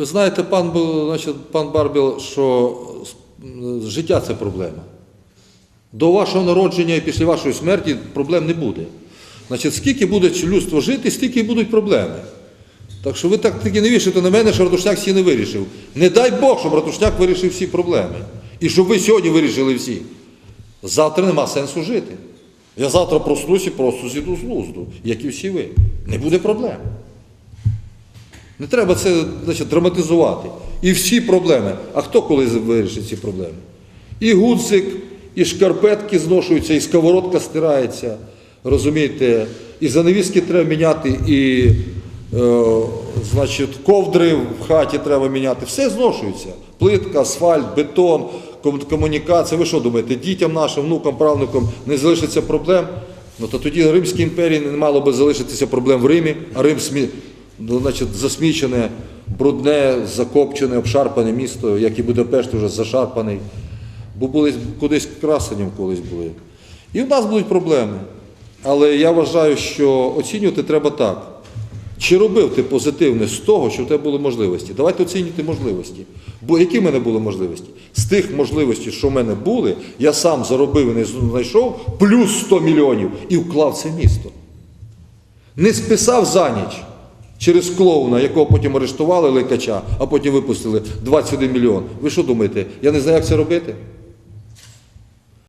Ви знаєте, пан, значить, пан Барбіл, що життя це проблема. До вашого народження і після вашої смерті проблем не буде. Значить, скільки буде людство жити, стільки і будуть проблеми. Так що ви так таки не вішайте на мене, що Ратушняк всі не вирішив. Не дай Бог, щоб Ратушняк вирішив всі проблеми. І щоб ви сьогодні вирішили всі. Завтра нема сенсу жити. Я завтра проснусь і просто зійду з глузду, як і всі ви. Не буде проблем. Не треба це значить, драматизувати. І всі проблеми. А хто коли вирішить ці проблеми? І гудзик, і шкарпетки зношуються, і сковородка стирається. Розумієте, і занавіски треба міняти, і е, значить, ковдри в хаті треба міняти. Все зношується. Плитка, асфальт, бетон, комунікація. Ви що думаєте, дітям нашим, внукам, правнукам не залишиться проблем? Ну то тоді Римській імперії не мало би залишитися проблем в Римі, а Рим. Ну, значить, засмічене, брудне, закопчене, обшарпане місто, як і Будапешт вже зашарпаний. Бо були кудись красенням колись були. І в нас будуть проблеми. Але я вважаю, що оцінювати треба так. Чи робив ти позитивне з того, що в тебе були можливості? Давайте оцінюйте можливості. Бо які в мене були можливості? З тих можливостей, що в мене були, я сам заробив і не знайшов плюс 100 мільйонів і вклав це місто. Не списав за ніч через клоуна, якого потім арештували лекача, а потім випустили 21 мільйон. Ви що думаєте? Я не знаю, як це робити?